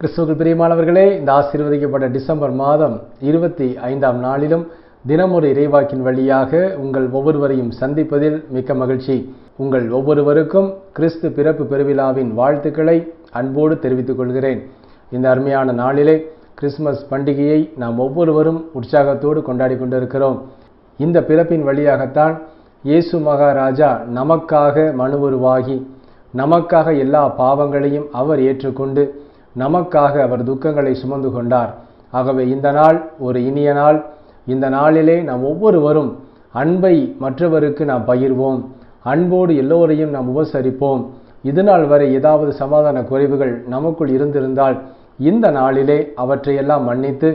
கிறிஸ்துவுக்கு பிரியமானவர்களே இந்த ஆசீர்வதிக்கப்பட்ட டிசம்பர் மாதம் இருபத்தி ஐந்தாம் நாளிலும் தினமொரு இறைவாக்கின் வழியாக உங்கள் ஒவ்வொருவரையும் சந்திப்பதில் மிக்க மகிழ்ச்சி. உங்கள் ஒவ்வொருவருக்கும் கிறிஸ்து பிறப்பு பெருவிழாவின் வாழ்த்துக்களை அன்போடு தெரிவித்துக் கொள்கிறேன். இந்த அருமையான நாளிலே கிறிஸ்துமஸ் பண்டிகையை நாம் ஒவ்வொருவரும் உற்சாகத்தோடு கொண்டாடி கொண்டிருக்கிறோம். இந்த பிறப்பின் வழியாகத்தான் இயேசு மகாராஜா நமக்காக மனு உருவாகி நமக்காக எல்லா பாவங்களையும் அவர் ஏற்றுக்கொண்டு நமக்காக அவர் துக்கங்களை சுமந்து கொண்டார். ஆகவே இந்த நாள் ஒரு இனிய நாள். இந்த நாளிலே நாம் ஒவ்வொருவரும் அன்பை மற்றவருக்கு நாம் பகிர்வோம். அன்போடு எல்லோரையும் நாம் உபசரிப்போம். இதுநாள் வரை ஏதாவது சமாதான குறைவுகள் நமக்குள் இருந்திருந்தால் இந்த நாளிலே அவற்றையெல்லாம் மன்னித்து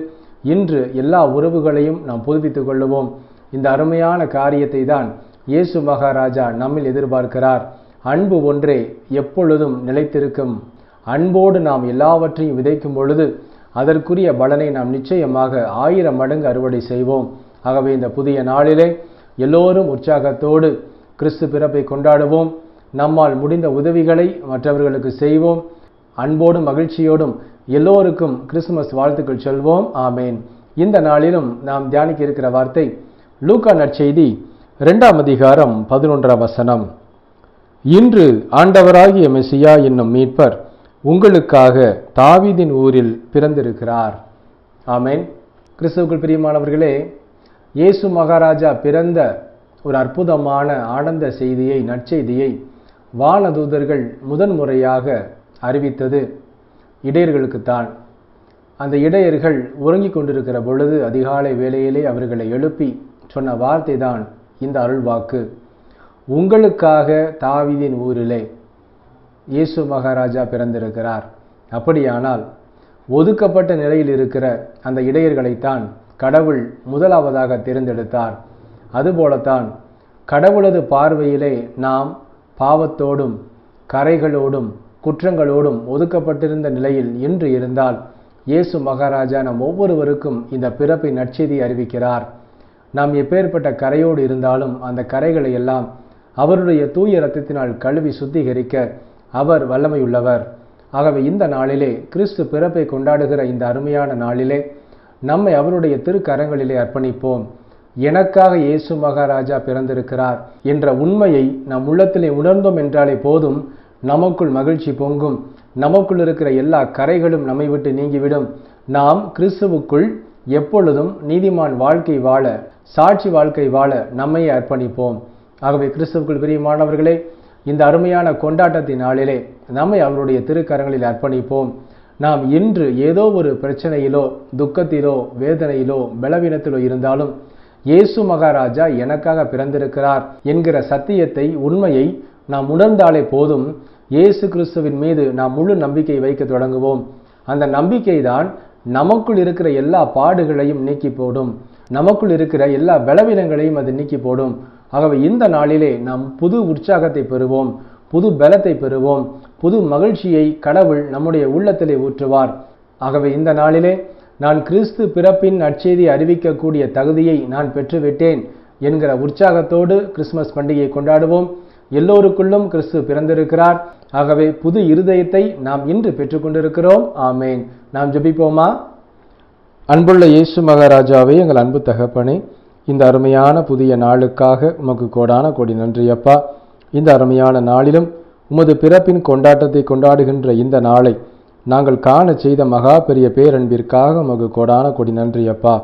இன்று எல்லா உறவுகளையும் நாம் புதுப்பித்துக் கொள்ளுவோம். இந்த அருமையான காரியத்தை தான் இயேசு மகாராஜா நம்மில் எதிர்பார்க்கிறார். அன்பு ஒன்றே எப்பொழுதும் நிலைத்திருக்கும் அன்போடு நாம் எல்லாவற்றையும் விதைக்கும் பொழுது அதற்குரிய பலனை நாம் நிச்சயமாக ஆயிரம் மடங்கு அறுவடை செய்வோம். ஆகவே இந்த புதிய நாளிலே எல்லோரும் உற்சாகத்தோடு கிறிஸ்து பிறப்பை கொண்டாடுவோம். நம்மால் முடிந்த உதவிகளை மற்றவர்களுக்கு செய்வோம். அன்போடும் மகிழ்ச்சியோடும் எல்லோருக்கும் கிறிஸ்துமஸ் வாழ்த்துக்கள் சொல்வோம். ஆமேன். இந்த நாளிலும் நாம் தியானிக்க இருக்கிற வார்த்தை லூக்கா நற்செய்தி இரண்டாம் அதிகாரம் பதினொன்றாம் வசனம். இன்று ஆண்டவராகிய மெசியா என்னும் மீட்பர் உங்களுக்காக தாவீதின் ஊரில் பிறந்திருக்கிறார். ஆமேன். கிறிஸ்துவுக்குள் பிரியமானவர்களே இயேசு மகாராஜா பிறந்த ஒரு அற்புதமான ஆனந்த செய்தியை நற்செய்தியை வானதூதர்கள் முதன் முறையாக அறிவித்தது. இடையர்களுக்குத்தான். அந்த இடையர்கள் உறங்கிக் கொண்டிருக்கிற பொழுது அதிகாலை வேளையிலே அவர்களை எழுப்பி சொன்ன வார்த்தை தான் இந்த அருள்வாக்கு. உங்களுக்காக தாவிதின் ஊரிலே இயேசு மகாராஜா பிறந்திருக்கிறார். அப்படியானால் ஒதுக்கப்பட்ட நிலையில் இருக்கிற அந்த இடையர்களைத்தான் கடவுள் முதலாவதாக தேர்ந்தெடுத்தார். அதுபோலத்தான் கடவுளது பார்வையிலே நாம் பாவத்தோடும் கரைகளோடும் குற்றங்களோடும் ஒதுக்கப்பட்டிருந்த நிலையில் இன்று இருந்தால் இயேசு மகாராஜா நம் ஒவ்வொருவருக்கும் இந்த பிறப்பை நற்செய்தி அறிவிக்கிறார். நாம் எப்பேற்பட்ட கரையோடு இருந்தாலும் அந்த கரைகளை எல்லாம் அவருடைய தூய ரத்தத்தினால் கழுவி சுத்திகரிக்க அவர் வல்லமையுள்ளவர். ஆகவே இந்த நாளிலே கிறிஸ்து பிறப்பை கொண்டாடுகிற இந்த அருமையான நாளிலே நம்மை அவருடைய திருக்கரங்களிலே அர்ப்பணிப்போம். எனக்காக இயேசு மகாராஜா பிறந்திருக்கிறார் என்ற உண்மையை நம் உள்ளத்திலே உணர்ந்தோம் என்றாலே போதும். நமக்குள் மகிழ்ச்சி பொங்கும். நமக்குள் இருக்கிற எல்லா கரைகளும் நம்மை விட்டு நீங்கிவிடும். நாம் கிறிஸ்துவுக்குள் எப்பொழுதும் நீதிமான் வாழ்க்கை வாழ சாட்சி வாழ்க்கை வாழ நம்மை அர்ப்பணிப்போம். ஆகவே கிறிஸ்துவுக்குள் பிரியமானவர்களே இந்த அருமையான கொண்டாட்டத்தின் நாளிலே நம்மை அவருடைய திருக்கரங்களில் அர்ப்பணிப்போம். நாம் இன்று ஏதோ ஒரு பிரச்சனையிலோ துக்கத்திலோ வேதனையிலோ பலவீனத்திலோ இருந்தாலும் இயேசு மகாராஜா எனக்காக பிறந்திருக்கிறார் என்கிற சத்தியத்தை உண்மையை நாம் உணர்ந்தாலே போதும் இயேசு கிறிஸ்துவின் மீது நாம் முழு நம்பிக்கை வைக்க தொடங்குவோம். அந்த நம்பிக்கை தான் நமக்குள் இருக்கிற எல்லா பாடுகளையும் நீக்கி போடும். நமக்குள் இருக்கிற எல்லா பலவீனங்களையும் அது நீக்கி போடும். ஆகவே இந்த நாளிலே நாம் புது உற்சாகத்தை பெறுவோம் புது பலத்தை பெறுவோம் புது மகிழ்ச்சியை கடவுள் நம்முடைய உள்ளத்திலே ஊற்றுவார். ஆகவே இந்த நாளிலே நான் கிறிஸ்து பிறப்பின் நற்செய்தி அறிவிக்கக்கூடிய தகுதியை நான் பெற்றுவிட்டேன் என்கிற உற்சாகத்தோடு கிறிஸ்துமஸ் பண்டிகையை கொண்டாடுவோம். எல்லோருக்குள்ளும் கிறிஸ்து பிறந்திருக்கிறார். ஆகவே புது இருதயத்தை நாம் இன்று பெற்றுக்கொண்டிருக்கிறோம். ஆமேன். நாம் ஜபிப்போமா? அன்புள்ள இயேசு மகாராஜாவே எங்கள் அன்பு தகப்பனே இந்த அருமையான புதிய நாளுக்காக உமக்கு கோடான கோடி நன்றி அப்பா இந்த அருமையான நாளிலும் உமது பிறப்பின் கொண்டாட்டத்தை கொண்டாடுகின்ற இந்த நாளை நாங்கள் காண செய்த மகா பெரிய பேரன்பிற்காக உமக்கு கோடான கோடி நன்றி அப்பா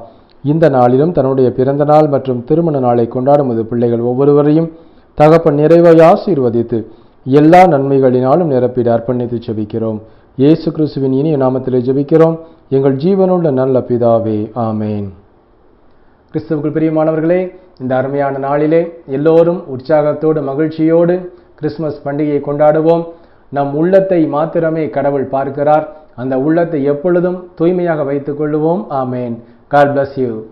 இந்த நாளிலும் தன்னுடைய பிறந்த நாள் மற்றும் திருமண நாளை கொண்டாடும் பிள்ளைகள் ஒவ்வொருவரையும் தகப்பன் நிறைவாய் ஆசீர்வதித்து எல்லா நன்மைகளினாலும் நிரப்பிட அர்ப்பணித்து ஜெபிக்கிறோம். இயேசு கிறிஸ்துவின் இனிய நாமத்திலே ஜெபிக்கிறோம். எங்கள் ஜீவனுள்ள நல்ல பிதாவே ஆமேன். கிறிஸ்துவுக்குள் பிரியமானவர்களே இந்த அருமையான நாளிலே எல்லோரும் உற்சாகத்தோடு மகிழ்ச்சியோடு கிறிஸ்துமஸ் பண்டிகையை கொண்டாடுவோம். நம் உள்ளத்தை மாத்திரமே கடவுள் பார்க்கிறார். அந்த உள்ளத்தை எப்பொழுதும் தூய்மையாக வைத்துக் கொள்ளுவோம். ஆமேன். God bless you